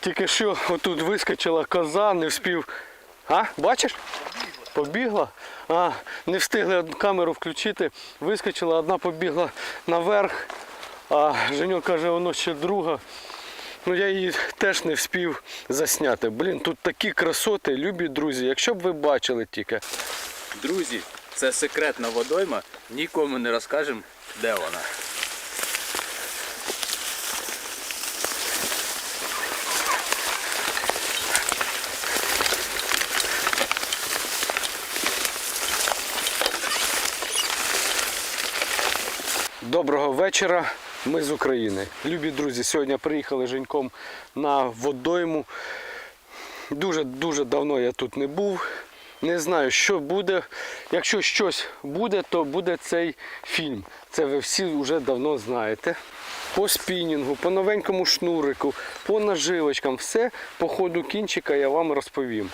Тільки що отут вискочила коза, не вспів. А, бачиш? Побігла. А, не встигли камеру включити. Вискочила, одна побігла наверх, а Женьок каже, воно ще друга. Ну я її теж не вспів засняти. Блін, тут такі красоти, любі друзі. Якщо б ви бачили тільки. Друзі, це секретна водойма, нікому не розкажемо, де вона. Доброго вечора. Ми з України. Любі друзі, сьогодні приїхали Женьком на водойму. Дуже-дуже давно я тут не був. Не знаю, що буде. Якщо щось буде, то буде цей фільм. Це ви всі вже давно знаєте. По спінінгу, по новенькому шнурику, по наживочкам, все по ходу кінчика я вам розповім.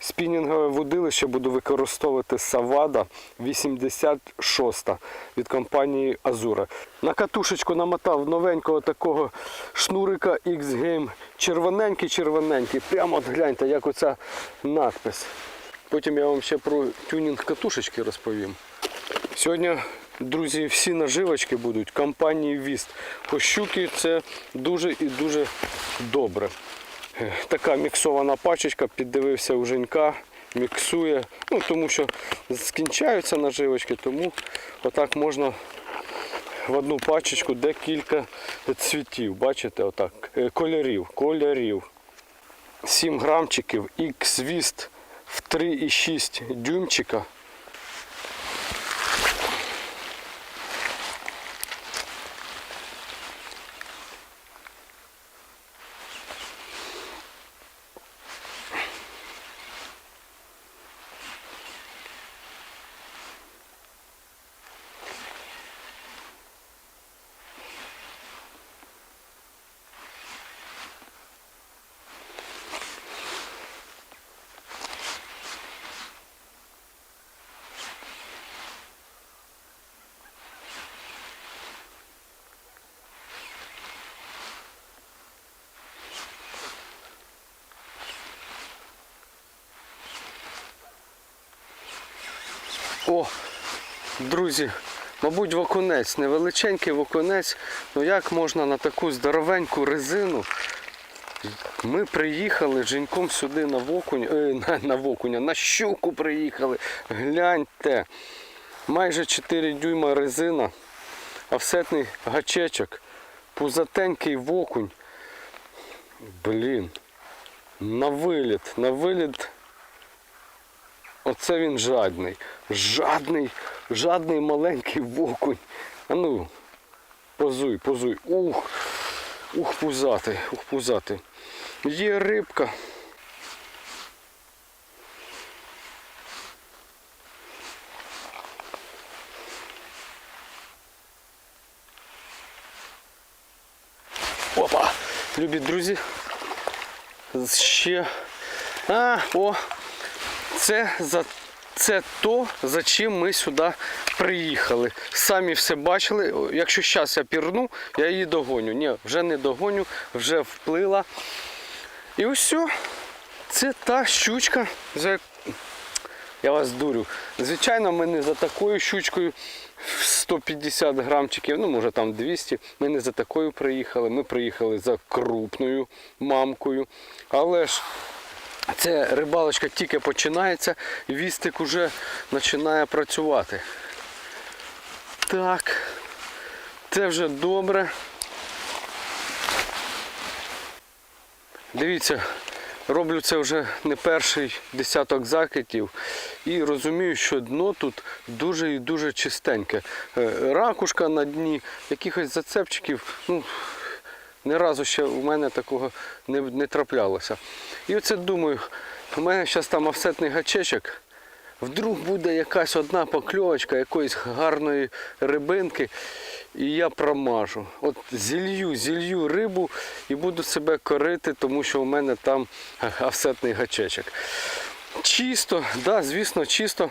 Спінінгове водилище буду використовувати Савада 86 від компанії Азура. На катушечку намотав новенького такого шнурика X-Game. Червоненький-червоненький. Прямо от гляньте, як оця надпис. Потім я вам ще про тюнінг катушечки розповім. Сьогодні, друзі, всі наживочки будуть компанії Віст. По щуки це дуже і дуже добре. Така міксована пачечка, піддивився у Женька, міксує. Ну, тому що скінчаються наживочки, тому отак можна в одну пачечку декілька цвітів. Бачите, отак. е, Кольорів, кольорів. 7 грамчиків X-Віст в 3,6 дюймчика. О, друзі, мабуть, вокунець, невеличенький вокунець. Ну як можна на таку здоровеньку резину? Ми приїхали з Женьком сюди на вокунь, е, на, на вокуня, на щуку приїхали. Гляньте. Майже 4 дюйма резина, офсетний гачечок, пузатенький вокунь. Блін. На виліт, на виліт Оце він жадний. Жадний, жадний маленький вокунь. А ну, позуй, позуй. Ух, ух, пузатий, ух, пузатий. Є рибка. Опа! Любі друзі. Ще. А, о! Це за це то, за чим ми сюди приїхали. Самі все бачили. Якщо зараз я пірну, я її догоню. Ні, вже не догоню, вже вплила. І ось все. Це та щучка, за я вас дурю. Звичайно, ми не за такою щучкою 150 грамчиків, ну може там 200. Ми не за такою приїхали. Ми приїхали за крупною мамкою. Але ж це рибалочка тільки починається, вістик уже починає працювати. Так, це вже добре. Дивіться, роблю це вже не перший десяток закидів і розумію, що дно тут дуже і дуже чистеньке. Е, Ракушка на дні, якихось зацепчиків, ну, ні разу ще у мене такого не, не траплялося. І оце думаю, у мене зараз там офсетний гачечок. Вдруг буде якась одна покльовочка якоїсь гарної рибинки, і я промажу. От зілью, зілью рибу і буду себе корити, тому що у мене там офсетний гачечок. Чисто, да, звісно, чисто.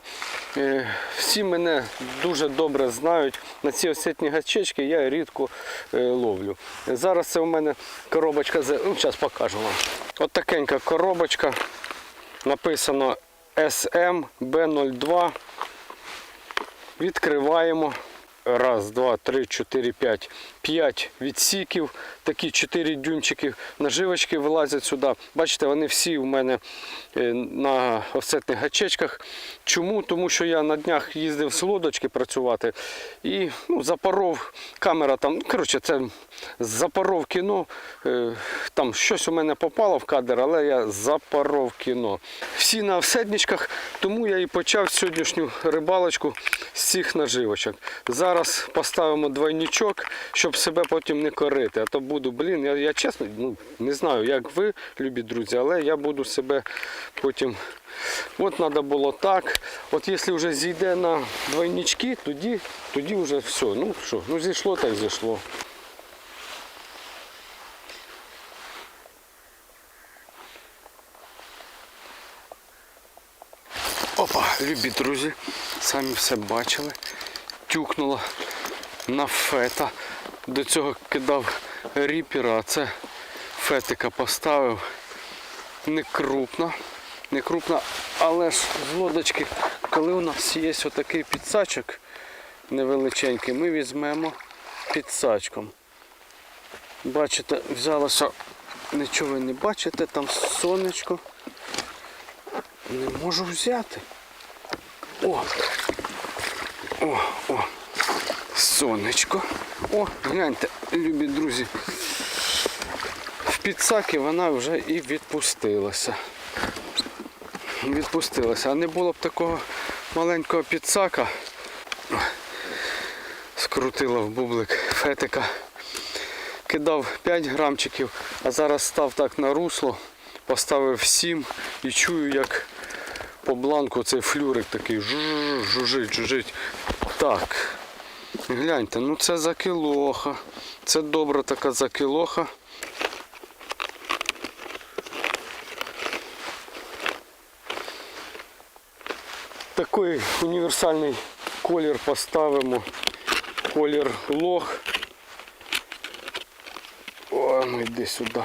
Е, Всі мене дуже добре знають. На ці осетні гачечки я рідко е, ловлю. Зараз це у мене коробочка. Ну, зараз покажу вам. От такенька коробочка. Написано SM B02. Відкриваємо. Раз, два, три, чотири, п'ять. П'ять відсіків. Такі чотири дюймчики наживочки вилазять сюди. Бачите, вони всі в мене е, на офсетних гачечках. Чому? Тому що я на днях їздив з лодочки працювати і ну, запоров камера там. ну, Коротше, це запоров кіно. Е, Там щось у мене попало в кадр, але я запоров кіно. Всі на офсетничках, тому я і почав сьогоднішню рибалочку з цих наживочок. Зараз поставимо двойничок, щоб себе потім не корити. А то буду, блін, я, я чесно ну, не знаю, як ви, любі друзі, але я буду себе потім. От треба було так. От якщо вже зійде на двойнички, тоді, тоді вже все. Ну що, ну зійшло, так зійшло. Опа, любі друзі, самі все бачили. Тюкнула на фета. До цього кидав ріпера, а це фетика поставив. Не крупно, не крупно, але ж з лодочки, коли у нас є отакий підсачок невеличенький, ми візьмемо підсачком. Бачите, взялося, нічого ви не бачите, там сонечко. Не можу взяти. О! О, о! Сонечко. О, гляньте, любі друзі. В підсаки вона вже і відпустилася. Відпустилася. А не було б такого маленького підсака. Скрутила в бублик фетика. Кидав 5 грамчиків, а зараз став так на русло, поставив 7 і чую, як по бланку цей флюрик такий жужж, жужжить, жужжить. Так. Гляньте, ну це закилоха. Це добра така закилоха. Такий універсальний колір поставимо. Колір лох. О, ну йди сюди.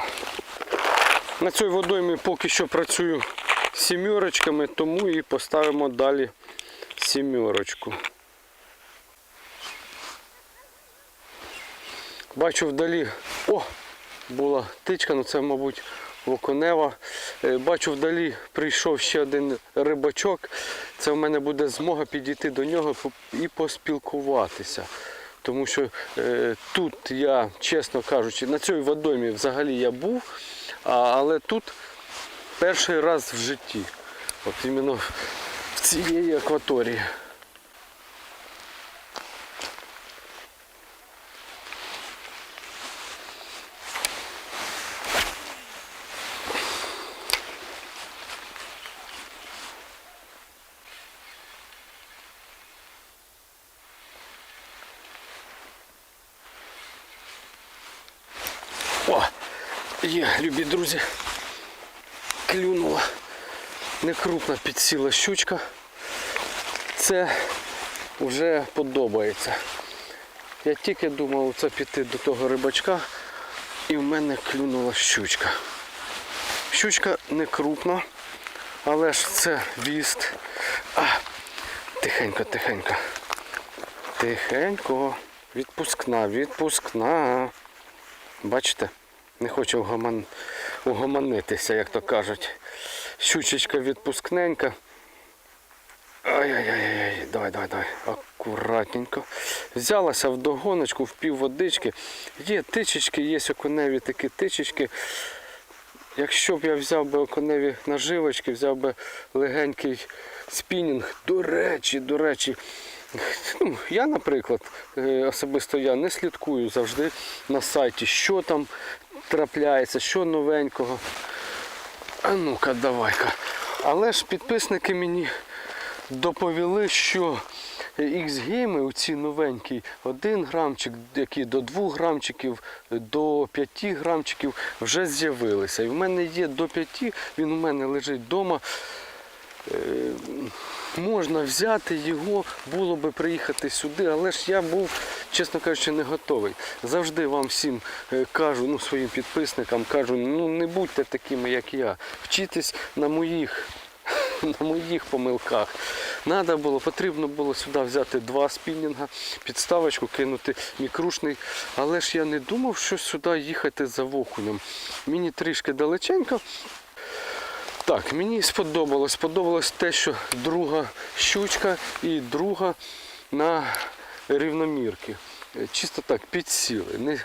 На цій водоймі поки що працюю сімерочками, тому і поставимо далі сімерочку. Бачу вдалі, о, була тичка, ну це, мабуть, Воконева. Е, Бачу вдалі прийшов ще один рибачок. Це в мене буде змога підійти до нього і поспілкуватися. Тому що е, тут я, чесно кажучи, на цій водоймі взагалі я був, а, але тут перший раз в житті. От іменно в цієї акваторії. О, є, любі друзі. Клюнула. Некрупна підсіла щучка. Це вже подобається. Я тільки думав це піти до того рибачка і в мене клюнула щучка. Щучка не крупна, але ж це віст. А, тихенько, тихенько. Тихенько. Відпускна, відпускна. Бачите, не хоче угомон... угомонитися, як то кажуть. Щучечка відпускненька. Ай-яй-яй, давай, давай, давай. Акуратненько. Взялася в догоночку, в пів водички. Є тичечки, є окуневі такі тичечки. Якщо б я взяв би окуневі наживочки, взяв би легенький спінінг, до речі, до речі. Ну, я, наприклад, е, особисто я не слідкую завжди на сайті, що там трапляється, що новенького. А ну-ка, давай-ка. Але ж підписники мені доповіли, що X-гейми, оці новенькі, 1 грамчик, які до 2 грамчиків, до 5 грамчиків вже з'явилися. І в мене є до 5, він у мене лежить вдома. е, можна взяти його, було би приїхати сюди, але ж я був, чесно кажучи, не готовий. Завжди вам всім е, кажу, ну своїм підписникам кажу, ну не будьте такими, як я. Вчитесь на моїх. На моїх помилках. Надо було, потрібно було сюди взяти два спінінга, підставочку, кинути мікрушний. Але ж я не думав, що сюди їхати за окунем. Мені трішки далеченько. Так, мені сподобалось. Сподобалось те, що друга щучка і друга на рівномірки. Чисто так, підсіли. Не,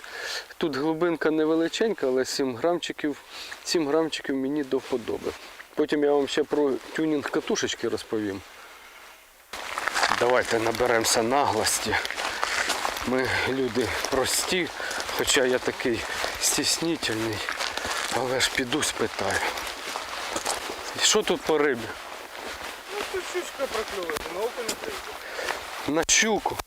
тут глибинка невеличенька, але 7 грамчиків, 7 грамчиків мені до вподоби. Потім я вам ще про тюнінг катушечки розповім. Давайте наберемося наглості. Ми люди прості, хоча я такий стіснительний, але ж піду спитаю. Що тут по рибі? Ну тут щучка прокльовується, на око не прийде. На щуку.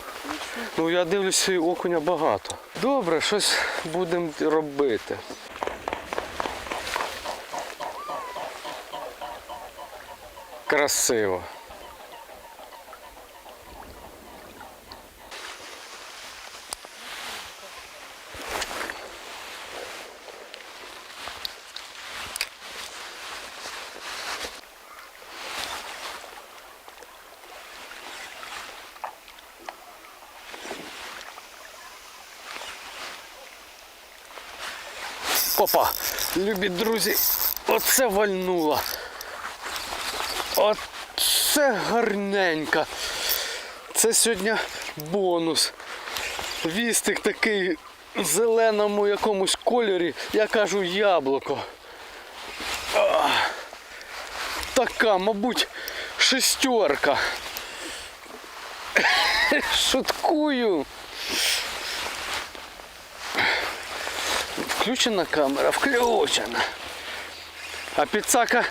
Ну я дивлюся, окуня багато. Добре, щось будемо робити. Красиво. Опа, любі друзі, оце вальнуло. Оце гарненько. Це сьогодні бонус. Вістик такий в зеленому якомусь кольорі, я кажу яблуко. Така, мабуть, шестерка. Шуткую. Включена камера, включена. А підсака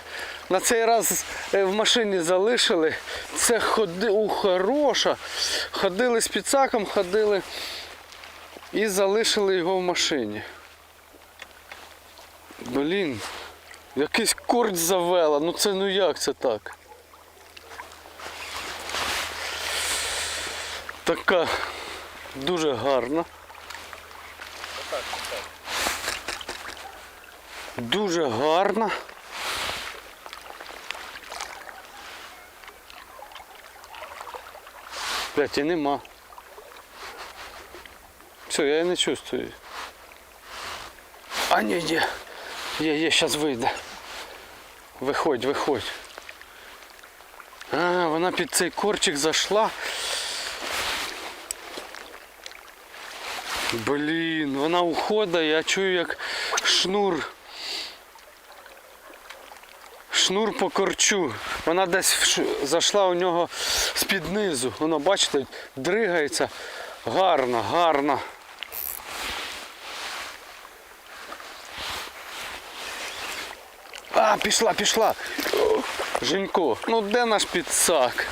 на цей раз е, в машині залишили. Це ходи у хороша. Ходили з підсаком, ходили і залишили його в машині. Блін, якийсь корч завела. Ну це ну як це так? Така дуже гарна. Дуже гарна. Блять, і нема. Все, я її не чувствую. А ні, є. Є, є, зараз вийде. Виходь, виходь. А, вона під цей корчик зайшла. Блін, вона уходить, я чую як шнур. Шнур по корчу. Вона десь зайшла у нього з-під низу. Воно, бачите, дригається. Гарно, гарно. А, пішла, пішла. Женько, ну де наш підсак?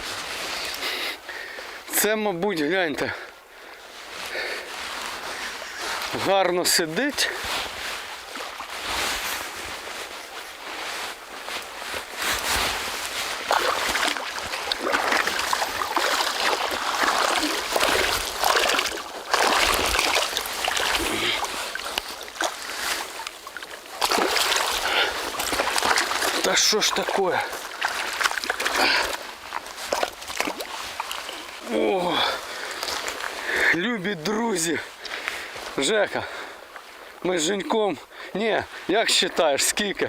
Це, мабуть, гляньте. Гарно сидить. Та що ж таке? О, любі друзі. Жека, ми з Женьком. Ні, як вважаєш, скільки?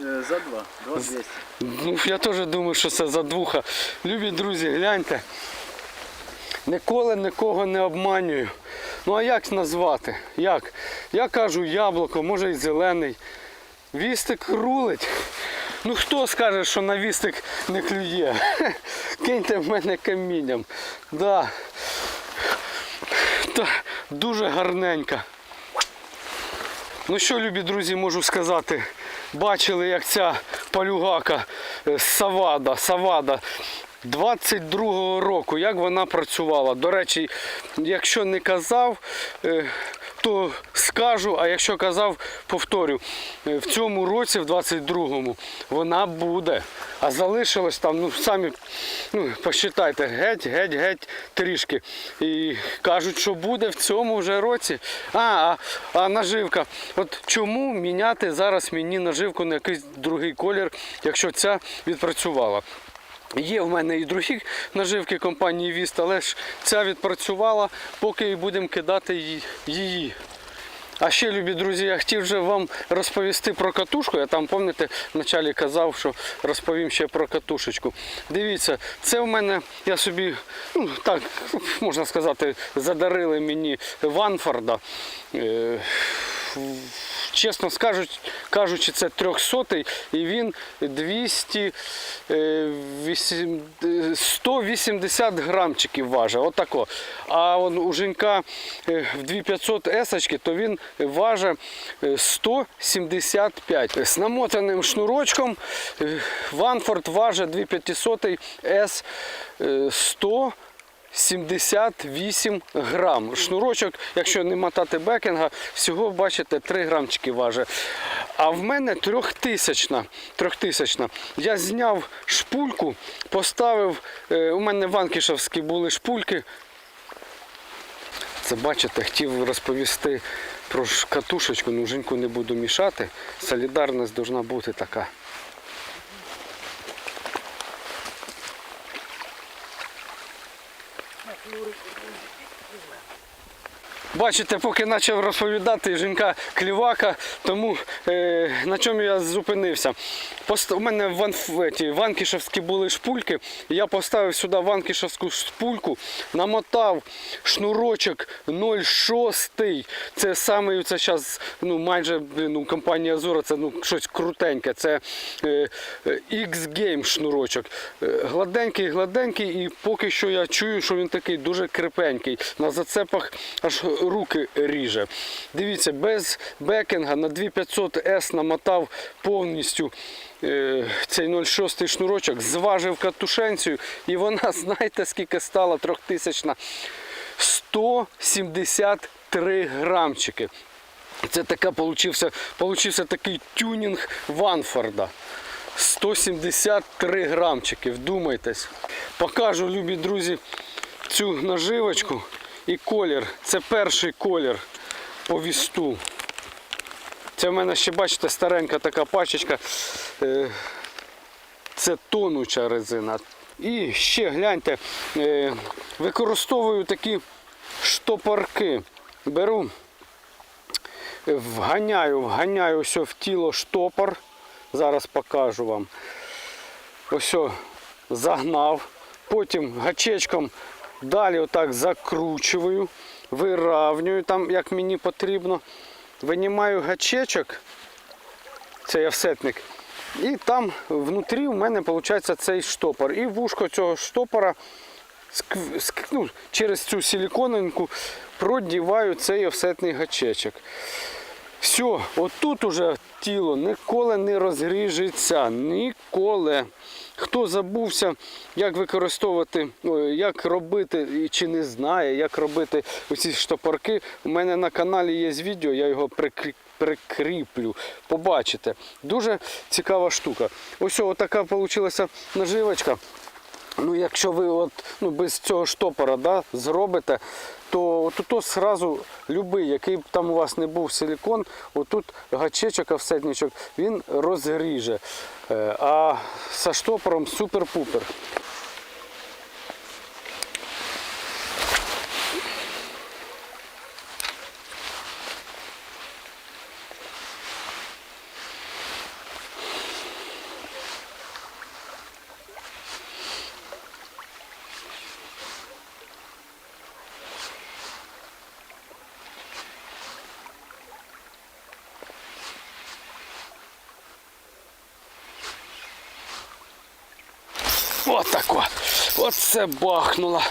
Е, За два. Два 200. Ну, я теж думаю, що це за двуха. Любі друзі, гляньте. Ніколи нікого не обманюю. Ну а як назвати? Як? Я кажу яблуко, може і зелений. Вістик рулить. Ну хто скаже, що на вістик не клює? Киньте в мене камінням. Да. Та, дуже гарненька. Ну що, любі друзі, можу сказати. Бачили, як ця палюгака е, Савада, Савада 22-го року, як вона працювала. До речі, якщо не казав, е, то скажу, а якщо казав, повторю. Е, В цьому році, в 22-му, вона буде. А залишилось там, ну самі ну, посчитайте, геть, геть, геть трішки. І кажуть, що буде в цьому вже році. А, а, а наживка. От чому міняти зараз мені наживку на якийсь другий колір, якщо ця відпрацювала? Є в мене і другі наживки компанії Віст, але ж ця відпрацювала, поки і будемо кидати її-. А ще, любі друзі, я хотів вже вам розповісти про катушку. Я там, пам'ятаєте, вначалі казав, що розповім ще про катушечку. Дивіться, це в мене, я собі, ну так, можна сказати, задарили мені Ванфорда. Чесно кажучи, це 300 і він 200, е, е, 180 грамчиків важить. Отако. А у Женька е, в 2500 есочки, то він важить е, 175. З намотаним шнурочком Ванфорд важить 2500 С е, 100 78 грам. Шнурочок, якщо не мотати бекінга, всього бачите 3 грамчики важить. А в мене трьохтисячна. трьохтисячна. Я зняв шпульку, поставив. е, У мене ванкішевські були шпульки. Це бачите, хотів розповісти про катушечку, ну Женьку не буду мішати. Солідарність повинна бути така. Бачите, поки почав розповідати жінка клівака, тому е, на чому я зупинився. У мене ван... ті, ванкішевські були шпульки. Я поставив сюди ванкішевську шпульку, намотав шнурочок 0,6. Це саме це зараз ну, майже ну, компанія Азура, це ну, щось крутеньке. Це е, е, X-Game шнурочок. Е, гладенький, гладенький, і поки що я чую, що він такий дуже крепенький. На зацепах аж руки ріже. Дивіться, без бекінга на 2500 S намотав повністю цей 0,6 шнурочок, зважив катушенцію, і вона, знаєте, скільки стала трьохтисячна? 173 грамчики. Це така получився, получився такий тюнінг Ванфорда. 173 грамчики, вдумайтесь. Покажу, любі друзі, цю наживочку і колір. Це перший колір по вісту. Це в мене ще, бачите, старенька така пачечка. Е, Це тонуча резина. І ще гляньте, е, використовую такі штопорки. Беру вганяю, вганяю ось в тіло штопор. Зараз покажу вам. Ось загнав. Потім гачечком далі отак закручую, виравнюю там, як мені потрібно. Винімаю гачечок, цей офсетник. І там внутрі у мене виходить цей штопор. І вушко цього штопора ну, через цю силіконинку продіваю цей офсетний гачечок. Все, отут уже тіло ніколи не розгріжеться. Ніколи. Хто забувся, як використовувати, як робити чи не знає, як робити оці штопорки, у мене на каналі є відео, я його прикріплю. Побачите. Дуже цікава штука. Ось така вийшла наживочка. Ну, якщо ви от, ну, без цього штопора да, зробите, то от тут сразу любий, який б там у вас не був силікон, отут гачечок, офсетничок, він розгріже. Е, А со штопором супер-пупер. Отако. Оце бахнула.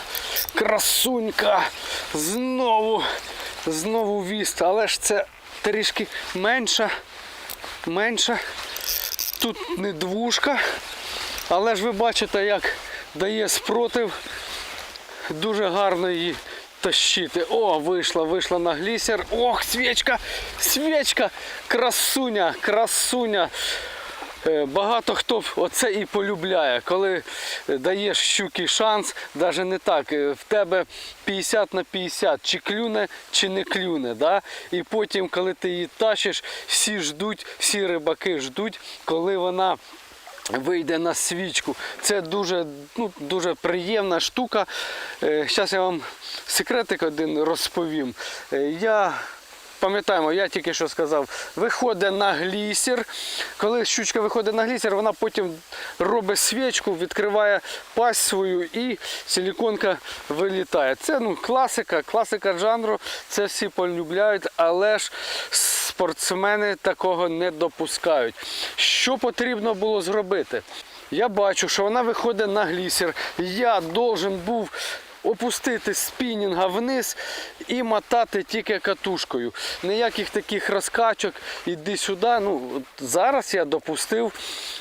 Красунька. Знову, знову віст. Але ж це трішки менша. Менша. Тут не двушка. Але ж ви бачите, як дає спротив. Дуже гарно її тащити. О, вийшла, вийшла на глісер. Ох, свічка, свічка, красуня, красуня. Е, Багато хто оце і полюбляє, коли е, даєш щуки шанс, навіть не так, е, в тебе 50 на 50, чи клюне, чи не клюне. Да? І потім, коли ти її тащиш, всі ждуть, всі рибаки ждуть, коли вона вийде на свічку. Це дуже, ну, дуже приємна штука. Зараз я вам секретик один розповім. Я Пам'ятаємо, я тільки що сказав, виходить на глісер. Коли щучка виходить на глісер, вона потім робить свічку, відкриває пасть свою і силіконка вилітає. Це ну, класика, класика жанру, це всі полюбляють, але ж спортсмени такого не допускають. Що потрібно було зробити? Я бачу, що вона виходить на глісер. Я должен був опустити спінінга вниз і мотати тільки катушкою. Ніяких таких розкачок, іди сюди. Ну, зараз я допустив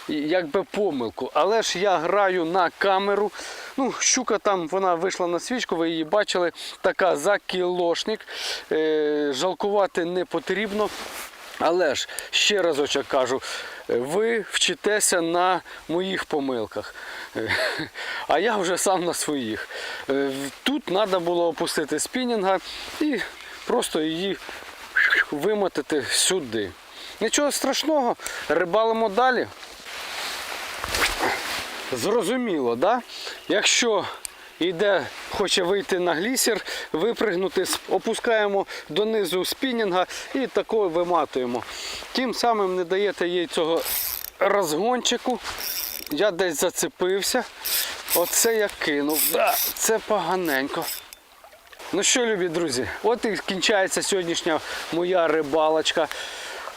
якби помилку. Але ж я граю на камеру. Ну, щука там вона вийшла на свічку, ви її бачили, така за кілошник. Е, жалкувати не потрібно. Але ж ще разочок кажу, е, ви вчитеся на моїх помилках, Е, а я вже сам на своїх. Е, Тут треба було опустити спінінга і просто її вимотати сюди. Нічого страшного, рибалимо далі. Зрозуміло, да? Якщо йде, хоче вийти на глісер, випригнути, опускаємо донизу спінінга і такою виматуємо. Тим самим не даєте їй цього розгончику. Я десь зацепився. Оце я кинув. Да, це поганенько. Ну що, любі друзі, от і кінчається сьогоднішня моя рибалочка.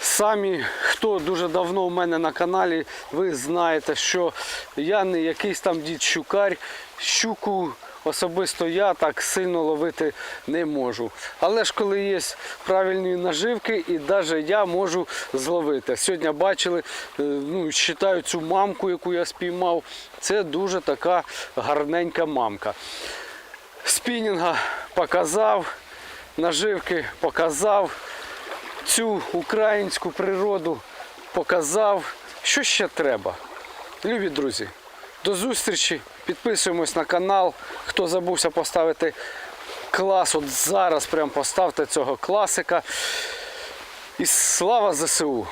Самі, хто дуже давно у мене на каналі, ви знаєте, що я не якийсь там дід щукар. Щуку особисто я так сильно ловити не можу. Але ж коли є правильні наживки, і навіть я можу зловити. Сьогодні бачили, е, ну, вважаю цю мамку, яку я спіймав. Це дуже така гарненька мамка. Спінінга показав, наживки показав, цю українську природу показав. Що ще треба? Любі друзі, до зустрічі. Підписуємось на канал. Хто забувся поставити клас, от зараз прям поставте цього класика. І слава ЗСУ!